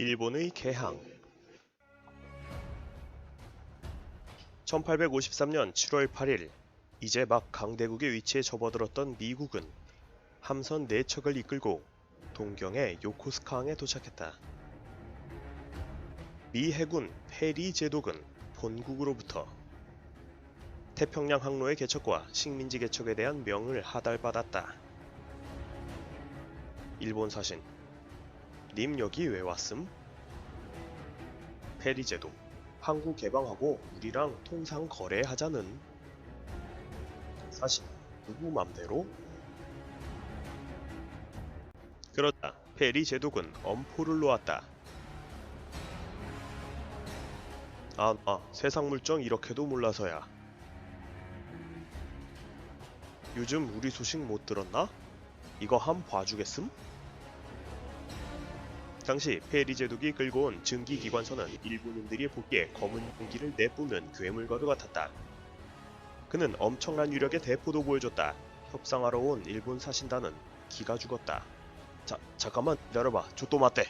일본의 개항 1853년 7월 8일 이제 막 강대국의 위치에 접어들었던 미국은 함선 4척을 이끌고 동경의 요코스카항에 도착했다. 미 해군 페리 제독은 본국으로부터 태평양 항로의 개척과 식민지 개척에 대한 명을 하달받았다. 일본 사신 님 여기 왜 왔음? 페리 제독 항구 개방하고 우리랑 통상 거래하자는 사실 누구 맘대로? 그렇다. 페리 제독은 엄포를 놓았다. 아, 아, 세상 물정 이렇게도 몰라서야. 요즘 우리 소식 못 들었나? 이거 함 봐주겠음? 당시 페리 제독이 끌고 온 증기기관선은 일본인들이 보기에 검은 공기를 내뿜는 괴물과도 같았다. 그는 엄청난 위력의 대포도 보여줬다. 협상하러 온 일본 사신단은 기가 죽었다. 자, 잠깐만 기다려봐. 저 또 맞대.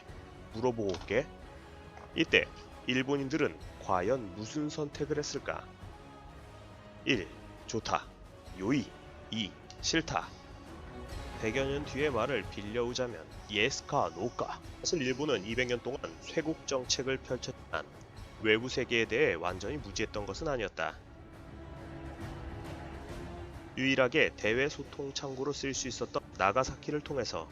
물어보고 올게. 이때 일본인들은 과연 무슨 선택을 했을까? 1. 좋다. 요이. 2. 싫다. 100여 년 뒤의 말을 빌려오자면 예스카 노카. 사실 일본은 200년 동안 쇄국 정책을 펼쳤지만 외부 세계에 대해 완전히 무지했던 것은 아니었다. 유일하게 대외 소통 창구로 쓸 수 있었던 나가사키를 통해서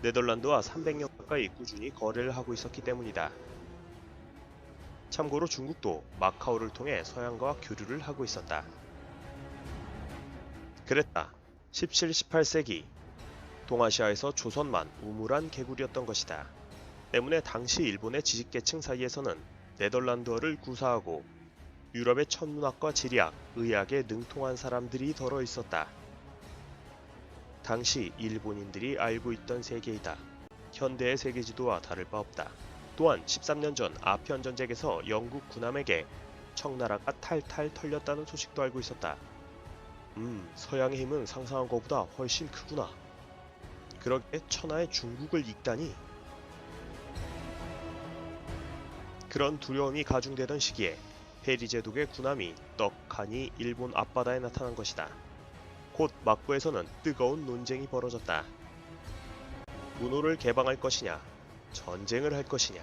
네덜란드와 300년 가까이 꾸준히 거래를 하고 있었기 때문이다. 참고로 중국도 마카오를 통해 서양과 교류를 하고 있었다. 그랬다. 17, 18세기 동아시아에서 조선만 우물한 개구리였던 것이다. 때문에 당시 일본의 지식계층 사이에서는 네덜란드어를 구사하고 유럽의 천문학과 지리학, 의학에 능통한 사람들이 덜어 있었다. 당시 일본인들이 알고 있던 세계이다. 현대의 세계 지도와 다를 바 없다. 또한 13년 전 아편 전쟁에서 영국 군함에게 청나라가 탈탈 털렸다는 소식도 알고 있었다. 음, 서양의 힘은 상상한 것보다 훨씬 크구나. 그렇게 천하의 중국을 잇다니. 그런 두려움이 가중되던 시기에 페리 제독의 군함이 떡하니 일본 앞바다에 나타난 것이다. 곧 막부에서는 뜨거운 논쟁이 벌어졌다. 문호를 개방할 것이냐, 전쟁을 할 것이냐.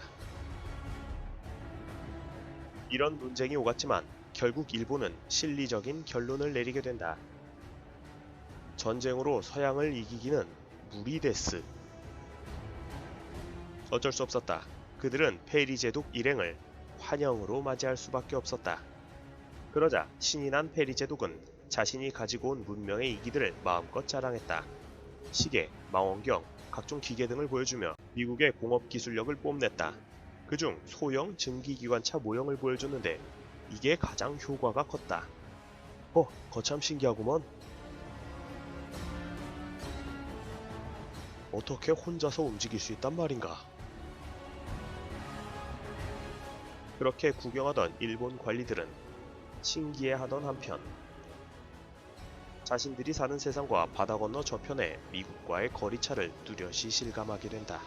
이런 논쟁이 오갔지만 결국 일본은 실리적인 결론을 내리게 된다. 전쟁으로 서양을 이기기는 무리데스. 어쩔 수 없었다. 그들은 페리 제독 일행을 환영으로 맞이할 수밖에 없었다. 그러자 신이 난 페리 제독은 자신이 가지고 온 문명의 이기들을 마음껏 자랑했다. 시계, 망원경, 각종 기계 등을 보여주며 미국의 공업 기술력을 뽐냈다. 그중 소형 증기기관차 모형을 보여줬는데 이게 가장 효과가 컸다. 어, 거참 신기하구먼. 어떻게 혼자서 움직일 수 있단 말인가? 그렇게 구경하던 일본 관리들은 신기해하던 한편 자신들이 사는 세상과 바다 건너 저편에 미국과의 거리차를 뚜렷이 실감하게 된다.